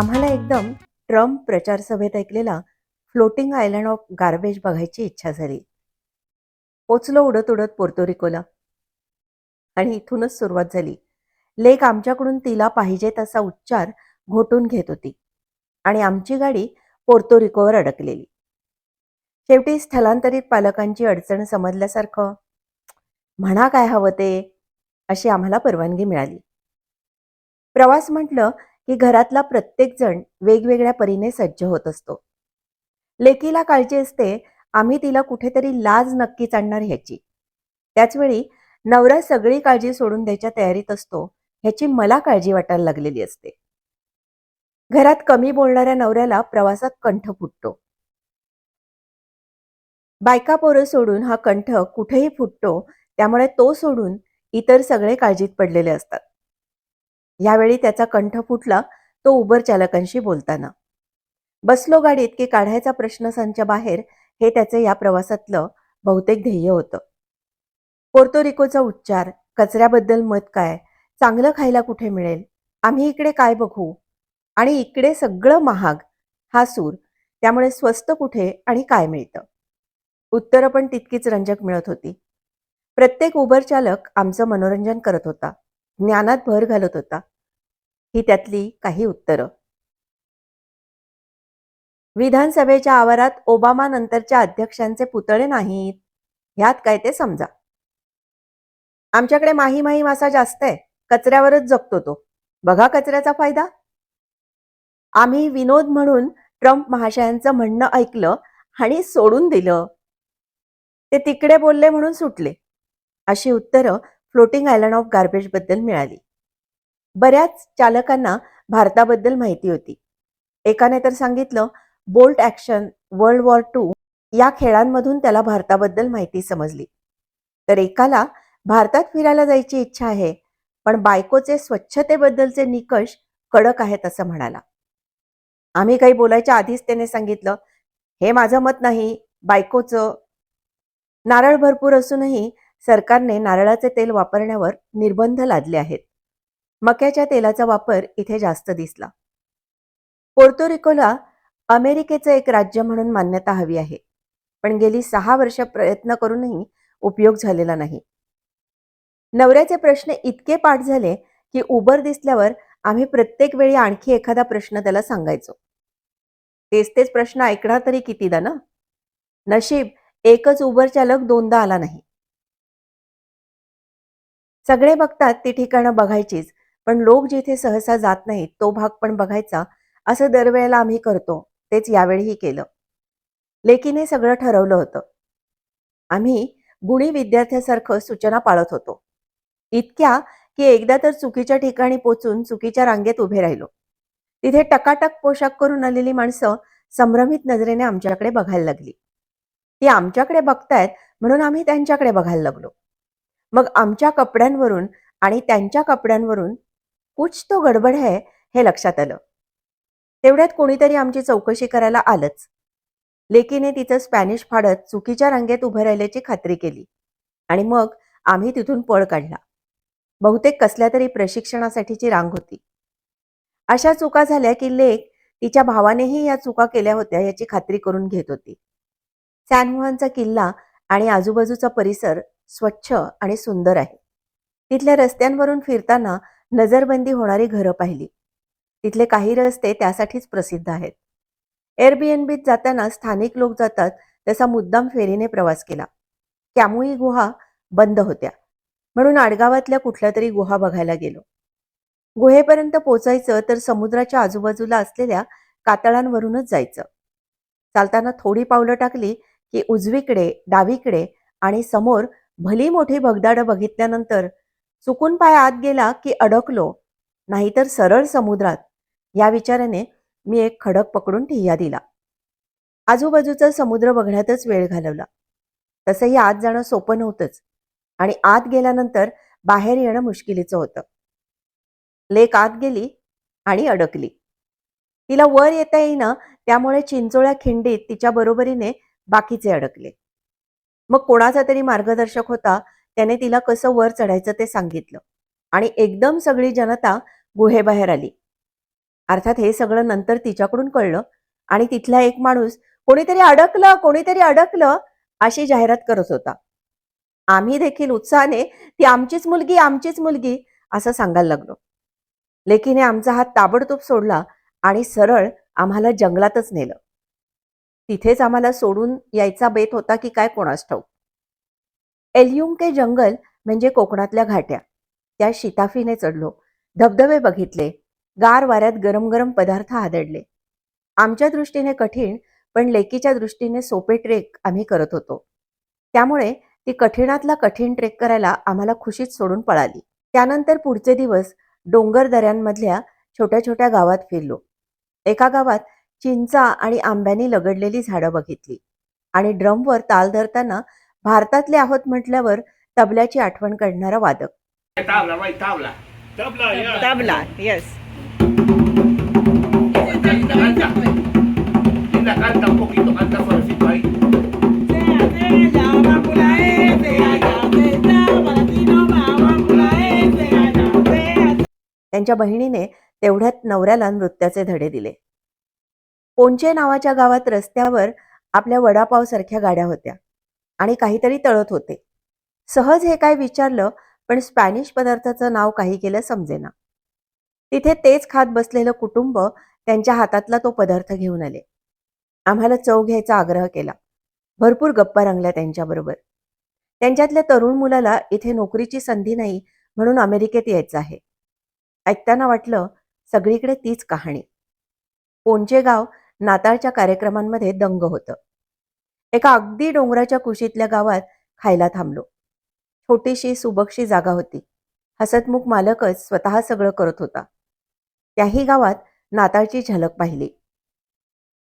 आम्हाला एकदम ट्रम्प प्रचार सभेत ऐकलेला फ्लोटिंग आयलंड ऑफ गार्बेज बघायची इच्छा झाली. पोचलो उडत उडत पोर्तोरिकोला आणि इथूनच सुरुवात झाली. लेक आमच्याकडून तिला पाहिजे तसा उच्चार घोटून घेत होती. आणि आमची गाडी पोर्तोरिकोवर अडकलेली. शेवटी स्थलांतरित पालकांची अडचण समजल्यासारखं म्हणा काय हवं ते? अशी आम्हाला परवानगी मिळाली. प्रवास म्हटलं की घरातला प्रत्येक जण वेगवेगळ्या परीने सज्ज होत असतो. लेकीला काळजी असते आम्ही तिला कुठेतरी लाज नक्कीच आणणार ह्याची. त्याचवेळी नवरा सगळी काळजी सोडून द्यायच्या तयारीत असतो ह्याची मला काळजी वाटायला लागलेली असते. घरात कमी बोलणाऱ्या नवऱ्याला प्रवासात कंठ फुटतो. बायका पोरं सोडून हा कंठ कुठेही फुटतो त्यामुळे तो सोडून इतर सगळे काळजीत पडलेले असतात. यावेळी त्याचा कंठ फुटला तो उबर चालकांशी बोलताना. बसलो गाडीत की काढायचा प्रश्न संच बाहेर हे त्याचे या प्रवासातलं बहुतेक ध्येय होतं. पोर्तोरिकोचा उच्चार कचऱ्याबद्दल मत काय चांगलं खायला कुठे मिळेल आम्ही इकडे काय बघू? आणि इकडे सगळं महाग हा सूर त्यामुळे स्वस्त कुठे आणि काय मिळतं? उत्तरं पण तितकीच रंजक मिळत होती. प्रत्येक उबर चालक आमचं मनोरंजन करत होता ज्ञानात भर घालत होता. ही त्यातली काही उत्तरं. विधानसभेच्या आवारात ओबामा नंतरच्या अध्यक्षांचे पुतळे नाहीत. ह्यात काय ते समजा. आमच्याकडे माही माही मासा जास्त आहे. कचऱ्यावरच जगतो तो. बघा कचऱ्याचा फायदा. आम्ही विनोद म्हणून ट्रम्प महाशयांचं म्हणणं ऐकलं आणि सोडून दिलं. ते तिकडे बोलले म्हणून सुटले. अशी उत्तरं फ्लोटिंग आयलंड ऑफ गार्बेजबद्दल मिळाली. बऱ्याच चालकांना भारताबद्दल माहिती होती. एकाने तर सांगितलं bolt action world war two या खेळांमधून त्याला भारताबद्दल माहिती समजली. तर एकाला भारतात फिरायला जायची इच्छा आहे पण बायकोचे स्वच्छतेबद्दलचे निकष कडक आहेत असं म्हणाला. आम्ही काही बोलायच्या आधीच त्याने सांगितलं हे माझं मत नाही बायकोचं नारळ भरपूर असूनही सरकारने नारळाचे तेल वापरण्यावर निर्बंध लादले आहेत. मक्याच्या तेलाचा वापर इथे जास्त दिसला. पोर्तोरिकोला अमेरिकेचं एक राज्य म्हणून मान्यता हवी आहे. पण गेली सहा वर्ष प्रयत्न करूनही उपयोग झालेला नाही. नवऱ्याचे प्रश्न इतके पाठ झाले की उबर दिसल्यावर आम्ही प्रत्येक वेळी आणखी एखादा प्रश्न त्याला सांगायचो. तेच तेच प्रश्न ऐकणार तरी कितीदा ना? नशीब एकच उबर चालक दोनदा आला नाही. सगळे बघतात ती ठिकाणं बघायचीच पण लोक जिथे सहसा जात नाहीत तो भाग पण बघायचा असं दरवेळेला आम्ही करतो तेच यावेळीही केलं. लेकीने सगळं ठरवलं होतं. आम्ही गुणी विद्यार्थ्यासारखं सूचना पाळत होतो. इतक्या की एकदा तर चुकीच्या ठिकाणी पोचून चुकीच्या रांगेत उभे राहिलो. तिथे टकाटक पोशाख करून आलेली माणसं संभ्रमित नजरेने आमच्याकडे बघायला लागली. ती आमच्याकडे बघतायत म्हणून आम्ही त्यांच्याकडे बघायला लागलो. मग आमच्या कपड्यांवरून आणि त्यांच्या कपड्यांवरून कुछ तो गडबड है हे लक्षात आलं. तेवढ्यात कोणीतरी आमची चौकशी करायला आलंच. लेकीने तिचं स्पॅनिश फाडत चुकीच्या रांगेत उभं राहिल्याची खात्री केली आणि मग आम्ही तिथून पळ काढला. बहुतेक कसल्या तरी प्रशिक्षणासाठीची रांग होती. अशा चुका झाल्या की लेक तिच्या भावानेही या चुका केल्या होत्या याची खात्री करून घेत होती. सॅनमोहनचा किल्ला आणि आजूबाजूचा परिसर स्वच्छ आणि सुंदर आहे. तिथल्या रस्त्यांवरून फिरताना नजरबंदी होणारी घरं पाहिली. तिथले काही रस्ते त्यासाठीच प्रसिद्ध आहेत. एअरबीएनबीत जाताना स्थानिक लोक जातात तसा मुद्दाम फेरीने प्रवास केला. त्यामुळे गुहा बंद होत्या. म्हणून आडगावातल्या कुठल्या तरी गुहा बघायला गेलो. गुहेपर्यंत पोचायचं तर समुद्राच्या आजूबाजूला असलेल्या कातळांवरूनच जायचं. चालताना थोडी पावलं टाकली की उजवीकडे डावीकडे आणि समोर भली मोठी भगदाडं बघितल्यानंतर चुकून पाय आत गेला की अडकलो नाहीतर सरळ समुद्रात. या विचाराने मी एक खडक पकडून ठिय्या दिला. आजूबाजूचा समुद्र बघण्यातच वेळ घालवला. तसंही आत जाणं सोपं नव्हतंच आणि आत गेल्यानंतर बाहेर येणं मुश्किलीचं होतं. लेक आत गेली आणि अडकली. तिला वर येता येईना त्यामुळे चिंचोळ्या खिंडीत तिच्या बरोबरीने बाकीचे अडकले. मग कोणाचा तरी मार्गदर्शक होता त्याने तिला कसं वर चढायचं ते सांगितलं. आणि एकदम सगळी जनता गुहेबाहेर आली. अर्थात हे सगळं नंतर तिच्याकडून कळलं आणि तिथला एक माणूस कोणीतरी अडकलं कोणीतरी अडकलं अशी जाहिरात करत होता. आम्ही देखील उत्साहाने ती आमचीच मुलगी आमचीच मुलगी असं सांगायला लागलो. लेकीने आमचा हात ताबडतोब सोडला आणि सरळ आम्हाला जंगलातच नेलं. तिथेच आम्हाला सोडून यायचा बेत होता की काय कोणास ठाऊक. एलियुंके जंगल म्हणजे कोकणातल्या घाट्या. त्या शिताफीने चढलो. धबधबे बघितले. गार वाऱ्यात गरम गरम पदार्थ आदळले. आमच्या दृष्टीने कठीण पण लेकीच्या दृष्टीने सोपे ट्रेक आम्ही करत होतो. त्यामुळे ती कठीणातला कठीण ट्रेक करायला आम्हाला खुशीत सोडून पळाली. त्यानंतर पुढचे दिवस डोंगर दऱ्यांमधल्या छोट्या छोट्या गावात फिरलो. एका गावात चिंचा आणि आंब्यानी लगडलेली झाडं बघितली आणि ड्रमवर ताल धरताना भारतातले आहोत म्हटल्यावर तबल्याची आठवण काढणारा वादक Tabla, vai, tabla. Tabla, yeah. Tabla yes Canta, canta. Linda, canta un poquito, canta suavecito ahí. त्यांच्या बहिणीने तेवढ्यात नवऱ्याला नृत्याचे धडे दिले पोंचे नावाच्या गावात रस्त्यावर आपल्या वडापाव सारख्या गाड्या होत्या आणि काहीतरी तळत होते. सहज हे काय विचारलं पण स्पॅनिश पदार्थाचं नाव काही केलं समजेना. तिथे तेच खात बसलेलं कुटुंब त्यांच्या हातातला तो पदार्थ घेऊन आले. आम्हाला चव घ्यायचा आग्रह केला. भरपूर गप्पा रंगल्या त्यांच्याबरोबर. त्यांच्यातल्या तरुण मुलाला इथे नोकरीची संधी नाही म्हणून अमेरिकेत यायचं आहे. ऐकताना वाटलं सगळीकडे तीच कहाणी. पोंचे गाव नाताळच्या कार्यक्रमांमध्ये दंग होतं. एका अगदी डोंगराच्या कुशीतल्या गावात खायला थांबलो. छोटीशी सुबकशी जागा होती. हसतमुख मालकच स्वतः सगळं करत होता. त्याही गावात नाताळची झलक पाहिली.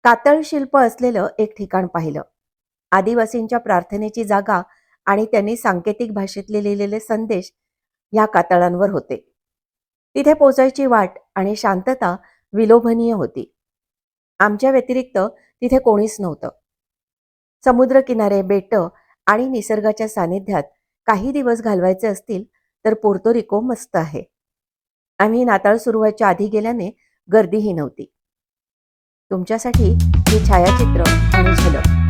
कातळ शिल्प असलेलं एक ठिकाण पाहिलं. आदिवासींच्या प्रार्थनेची जागा आणि त्यांनी सांकेतिक भाषेतले लिहिलेले संदेश ह्या कातळांवर होते. तिथे पोचायची वाट आणि शांतता विलोभनीय होती. आमच्या व्यतिरिक्त तिथे कोणीच नव्हतं. समुद्रकिनारे बेट आणि निसर्गाच्या सानिध्यात काही दिवस घालवायचे असतील तर पोर्तोरिको मस्त आहे. आम्ही नाताळ सुरू व्हायच्या आधी गेल्याने गर्दीही नव्हती. तुमच्यासाठी हे छायाचित्र आणि झलक.